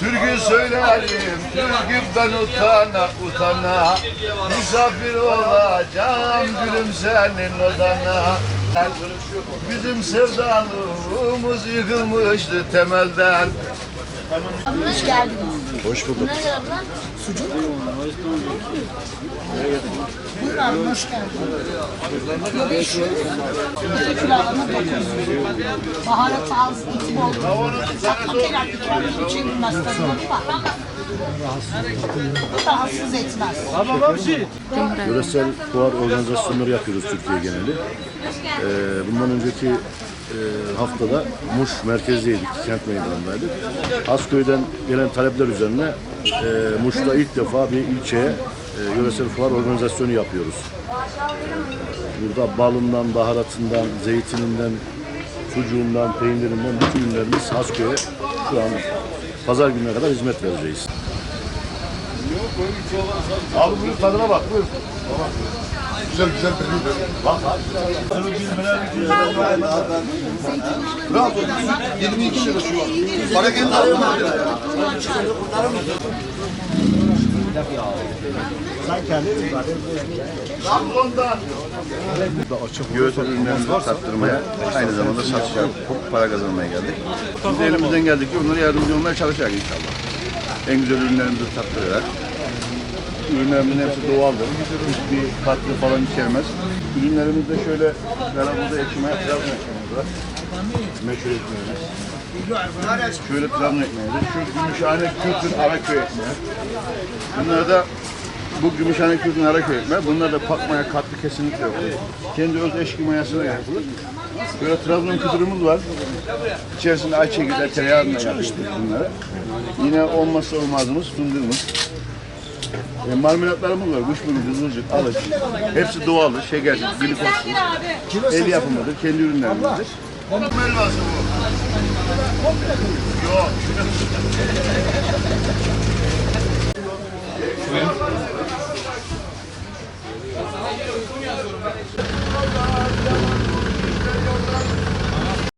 Türkü söylerim, türkümden utana utana. Misafir olacağım gülüm senin odana. Bizim sevdalığımız yıkılmıştı temelden. Hoş geldiniz. Hoş bulduk. Sucuk. Buyurun abi hoş geldin. 500. İki kilo alana 900. Baharat az, eti bol. Satmak herhalde ikramın için tadına var. Rahatsız etmez. Yöresel fuar organizasyonları yapıyoruz Türkiye geneli. Ee, bundan önceki e, haftada Muş merkezdeydik, kent meydanındaydık. Asköy'den gelen talepler üzerine e, Muş'ta ilk defa bir ilçeye e, yöresel fuar organizasyonu yapıyoruz. Burada balından, baharatından, zeytininden, sucuğundan, peynirinden bütün ürünlerimiz Asköy'e şu an pazar gününe kadar hizmet vereceğiz. Abi buyur tadına bak buyur. Güzel güzel benim Bak abi. 22 lira şu an. Para kendi. Trabzon'dan. Yöresel ürünlerimizi tattırmaya, aynı zamanda satışa, para kazanmaya geldik. Biz de elimizden geldikçe onlara yardımcı olmaya çalışacağız inşallah. En güzel ürünlerimizi tattırarak. Ürünlerimizin hepsi doğaldır. Hiçbir katkı falan içermez. Ürünlerimizde şöyle yanımızda ekmeği, Trabzon ekmeğimiz var. Meşhur ekmeğimiz. Şöyle Trabzon ekmeğimiz. Şu Gümüşhane Kürt'ün Araköy ekmeği. Bunlar da bu Gümüşhane Kürt'ün Araköy ekmeği. Bunlar da pakmaya katkı kesinlikle yok. Kendi öz eşki mayasıyla yapılır. Böyle Trabzon kültürümüz var. İçerisinde ayçiçeğiyle tereyağıyla yapıyoruz bunları. Yine olmazsa olmazımız fındığımız. E, marmelatlarımız var. Kuşburnu, zuzcuk, alış. Hepsi doğaldır, şekersiz, glikosuz. El yapımıdır, kendi ürünlerimizdir. Komple elması bu. Yok.